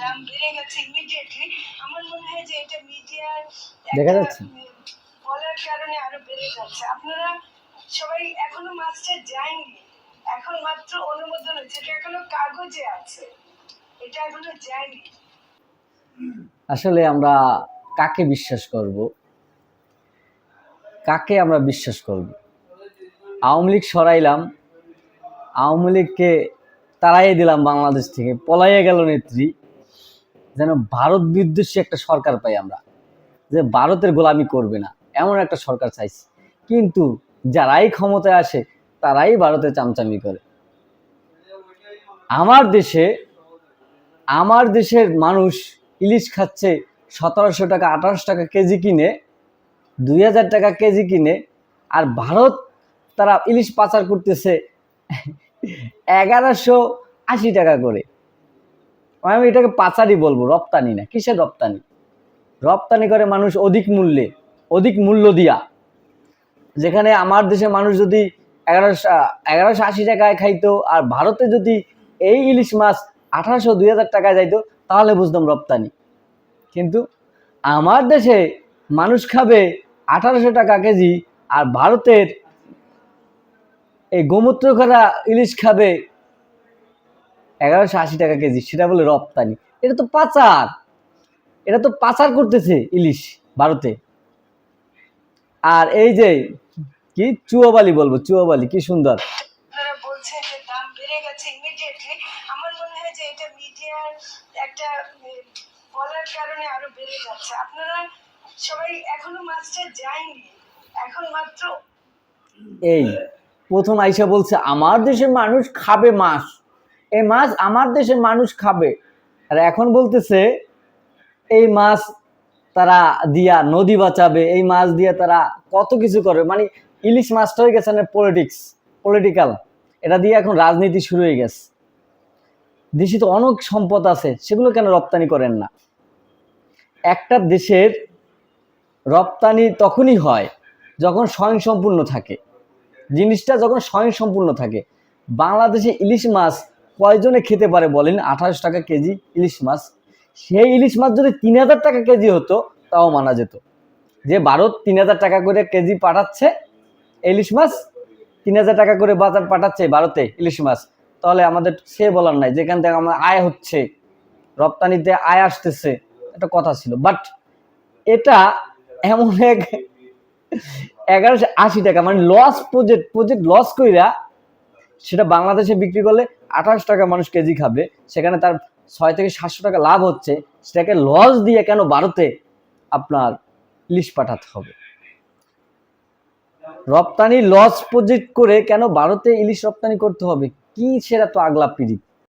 দাম বেড়ে গেছে ইমিডিয়েটলি আমার মনে হয় যে এটা মিডিয়ার দেখা যাচ্ছে? বলার কারণে আরও বেড়ে যাচ্ছে। আপনারা সবাই এখনও মাছটা যায়নি। এখন মাত্র অনুমোদন হয়েছে এটা এখনও কাগজে আছে। এটা এখনও যায়নি। আসলে আমরা কাকে বিশ্বাস করব? কাকে আমরা বিশ্বাস করব? আওয়ামী লীগ সরাইলাম। আওয়ামী লীগকে তাড়াইয়ে দিলাম বাংলাদেশ থেকে। পলাইয়ে গেল নেত্রী। যেন ভারত বিদ্বেষী একটা সরকার পাই আমরা, যে ভারতের গোলামি করবে না, এমন একটা সরকার চাইছি। কিন্তু যারাই ক্ষমতায় আসে, তারাই ভারতে চামচামি করে। আমার দেশে, আমার দেশের মানুষ ইলিশ খাচ্ছে সতেরোশো টাকা, আঠারোশো টাকা কেজি কিনে, দুই হাজার টাকা কেজি কিনে, আর ভারত তারা ইলিশ পাচার করতেছে এগারোশো আশি টাকা করে। আমি এটাকে পাচারই বলব, রপ্তানি না, কিসের রপ্তানি? রপ্তানি করে মানুষ অধিক মূল্যে, অধিক মূল্য দিয়া। যেখানে আমার দেশে মানুষ যদি এগারোশো এগারোশো আশি টাকায় খাইতো, আর ভারতে যদি এই ইলিশ মাছ আঠারোশো, দুই হাজার টাকায় যাইতো, তাহলে বুঝতাম রপ্তানি। কিন্তু আমার দেশে মানুষ খাবে আঠারোশো টাকা কেজি, আর ভারতের এই গোমূত্র করা ইলিশ খাবে এগারোশো আশি টাকা কেজি সেটা বলে রপ্তানি। এটা তো পাচার। এটা তো পাচার করতেছে ইলিশ ভারতে। আর এই যে কি চুয়াবালি বলব চুয়াবালি কি সুন্দর। আপনারা বলছেন যে দাম বেড়ে গেছে ইমিডিয়েটলি আমার যে এটা মিডিয়ার একটা বলার কারণে আরও বেড়ে যাচ্ছে। আপনারা সবাই এখনও মাছটা যায়নি। এখন মাত্র এই প্রথম আইসা বলছে আমার দেশের মানুষ খাবে মাছ। এই মাছ আমার দেশের মানুষ খাবে। আর এখন বলতেছে, এই মাছ তারা দিয়া নদী বাঁচাবে, এই মাছ দিয়ে তারা কত কিছু করবে। মানে ইলিশ মাছটা হয়ে গেছে না পলিটিক্স পলিটিক্যাল এটা দিয়ে এখন রাজনীতি শুরু হয়ে গেছে। দেশে তো অনেক সম্পদ আছে, সেগুলো কেন রপ্তানি করেন না? একটা দেশের রপ্তানি তখনই হয় যখন স্বয়ংসম্পূর্ণ থাকে। জিনিসটা যখন স্বয়ংসম্পূর্ণ থাকে, বাংলাদেশে ইলিশ মাছ কয়জনে খেতে পারে বলেন আঠাশ টাকা কেজি ইলিশ মাছ। সেই ইলিশ মাছ যদি তিন হাজার টাকা কেজি হতো, তাও মানা যেত। যে ভারত তিন হাজার টাকা করে কেজি পাঠাচ্ছে ইলিশ মাছ, তিন হাজার টাকা করে বাজার পাঠাচ্ছে ভারতে ইলিশ মাছ, তাহলে আমাদের সে বলার নাই, যেখান থেকে আমার আয় হচ্ছে, রপ্তানিতে আয় আসতেছে, একটা কথা ছিল। বাট এটা এমন এক এগারোশো আশি টাকা মানে লস প্রজেক্ট প্রজেক্ট লস কইরা সেটা বাংলাদেশে বিক্রি করলে আঠাশ টাকা মানুষ কেজি খাবে, সেখানে তার ছয় থেকে সাতশো টাকা লাভ হচ্ছে, সেটাকে লস দিয়ে কেন ভারতে আপনার ইলিশ পাঠাতে হবে? রপ্তানি লস প্রজেক্ট করে কেন ভারতে ইলিশ রপ্তানি করতে হবে? কি সেটা তো আগলা পিড়িত।